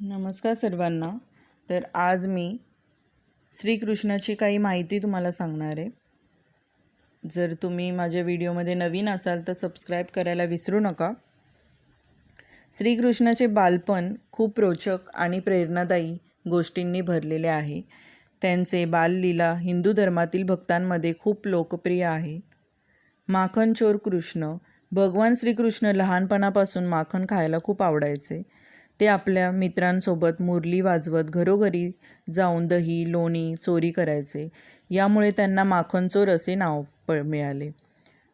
नमस्कार सर्वांना. तर आज मी श्रीकृष्णाची काही माहिती तुम्हाला सांगणार आहे. जर तुम्ही माझ्या व्हिडिओमध्ये नवीन असाल तर सबस्क्राईब करायला विसरू नका. श्रीकृष्णाचे बालपण खूप रोचक आणि प्रेरणादायी गोष्टींनी भरलेले आहे. त्यांचे बाललीला हिंदू धर्मातील भक्तांमध्ये खूप लोकप्रिय आहेत माखनचोर कृष्ण भगवान श्रीकृष्ण लहानपणापासून माखन खायला खूप आवडायचे. ते आपल्या मित्रांसोबत मुरली वाजवत घरोघरी जाऊन दही लोणी चोरी करायचे. यामुळे त्यांना माखनचोर असे नाव प मिळाले.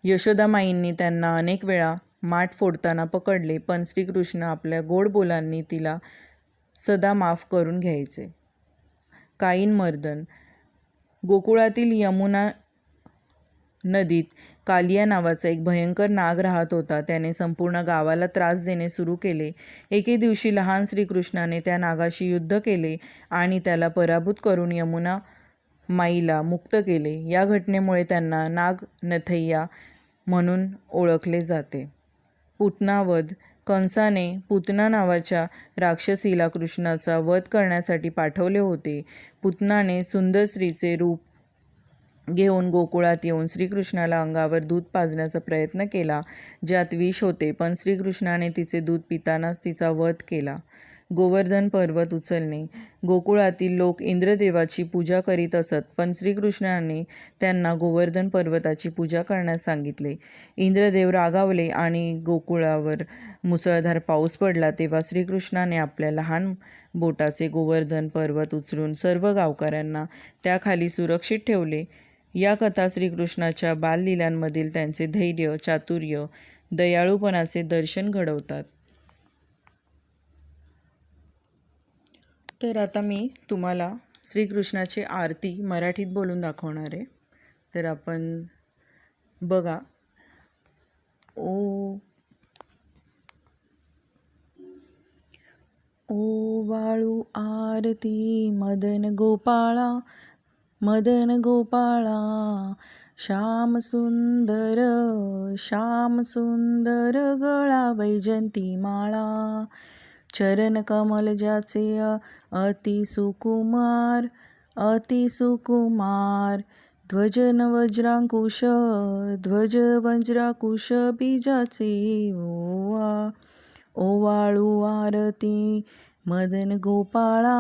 यशोदामाईंनी त्यांना अनेक वेळा माठ फोडताना पकडले पण श्रीकृष्ण आपल्या गोड बोलांनी तिला सदा माफ करून घ्यायचे. काईन मर्दन. गोकुळातील यमुना नदीत कालिया नावाचा एक भयंकर नाग राहत होता. त्याने संपूर्ण गावाला त्रास देणे सुरू केले. एके दिवशी लहान श्रीकृष्णाने त्या नागाशी युद्ध केले आणि त्याला पराभूत करून यमुना माईला मुक्त केले. या घटनेमुळे त्यांना नाग नथैया म्हणून ओळखले जाते. पुतनावध कंसाने पुतना नावाच्या राक्षसीला कृष्णाचा वध करण्यासाठी पाठवले होते. पुतनाने सुंदर रूप घेऊन गोकुळात येऊन श्रीकृष्णाला अंगावर दूध पाजण्याचा प्रयत्न केला ज्यात विष होते पण श्रीकृष्णाने तिचे दूध पितानाच तिचा वध केला. गोवर्धन पर्वत उचलणे. गोकुळातील लोक इंद्रदेवाची पूजा करीत असत पण श्रीकृष्णाने त्यांना गोवर्धन पर्वताची पूजा करण्यास सांगितले. इंद्रदेव रागावले आणि गोकुळावर मुसळधार पाऊस पडला तेव्हा श्रीकृष्णाने आपल्या लहान बोटाचे गोवर्धन पर्वत उचलून सर्व गावकऱ्यांना त्याखाली सुरक्षित ठेवले. या कथा श्रीकृष्णाच्या बाललीलांमधील त्यांचे धैर्य चातुर्य दयाळूपणाचे दर्शन घडवतात. तर आता मी तुम्हाला श्रीकृष्णाची आरती मराठीत बोलून दाखवणार आहे. तर आपण बघा. ओ ओ वाळू आरती मदन गोपाळा मदन गोपाळा श्याम सुंदर श्याम सुंदर गळा वैजंती माळा चरण कमल ज्याचे अति सुकुमार अति सुकुमार ध्वजन वज्रांकुश ध्वज वज्राकुश बीजाचे ओवा ओवाळू आरती मदन गोपाळा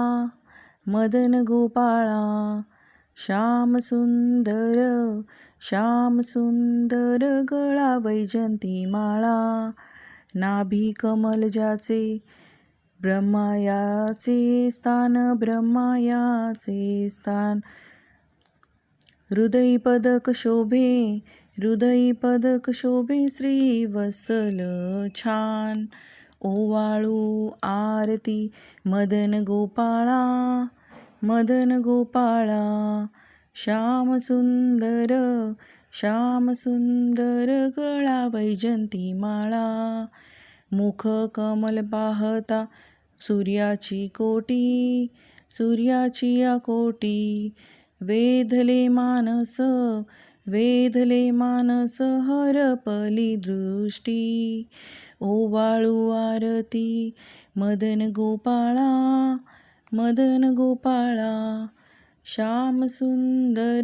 मदन गोपाळा श्याम सुंदर श्याम सुंदर गळा वैजंती माळा नाभी कमल ज्याचे ब्रह्मायाचे स्थान ब्रह्मायाचे स्थान. हृदयी पदक शोभे हृदयी पदक शोभे श्री वसल छान. ओवाळू आरती मदन गोपाळा मदन गोपाळा श्याम सुंदर श्याम सुंदर गळा वैजंती माळा. मुख कमल पाहता सूर्याची कोटी सूर्याची या कोटी. वेधले मानस वेधले मानस हरपली दृष्टी. ओवाळू आरती मदन गोपाळा मदन गोपाळा श्याम सुंदर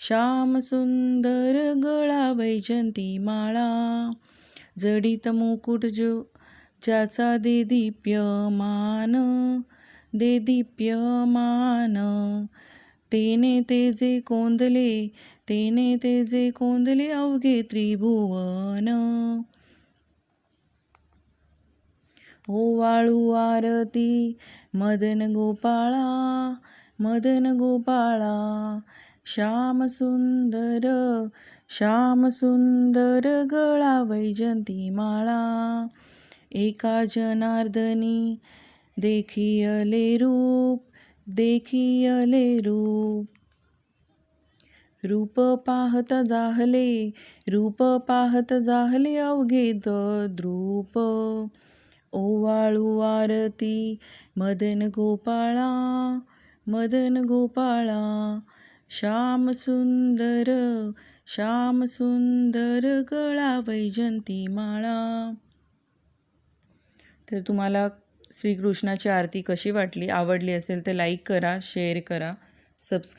श्याम सुंदर गळा वैजंती माळा. जडित मुकुट जो ज्याचा दे दीप्यमान दे दीप्यमान. तेने ते जे कोंदले तेने ते जे कोंदले अवघे त्रिभुवन. ओवाळू आरती. मदन गोपाळा मदन गोपाळा. श्याम सुंदर श्याम सुंदर गळा वैजंती माळा एका जनार्दनी देखियले रूप देखियले रूप. रूप पाहत जाहले रूप पाहत जाहले अवघे द्रूप. ओवाळू आरती मदन गोपाळा मदन गोपाळा श्याम सुंदर श्याम सुंदर गळा वैजंती माळा. तर तुम्हाला श्रीकृष्णाची आरती कशी वाटली आवडली असेल तर लाईक करा शेअर करा सबस्क्राईब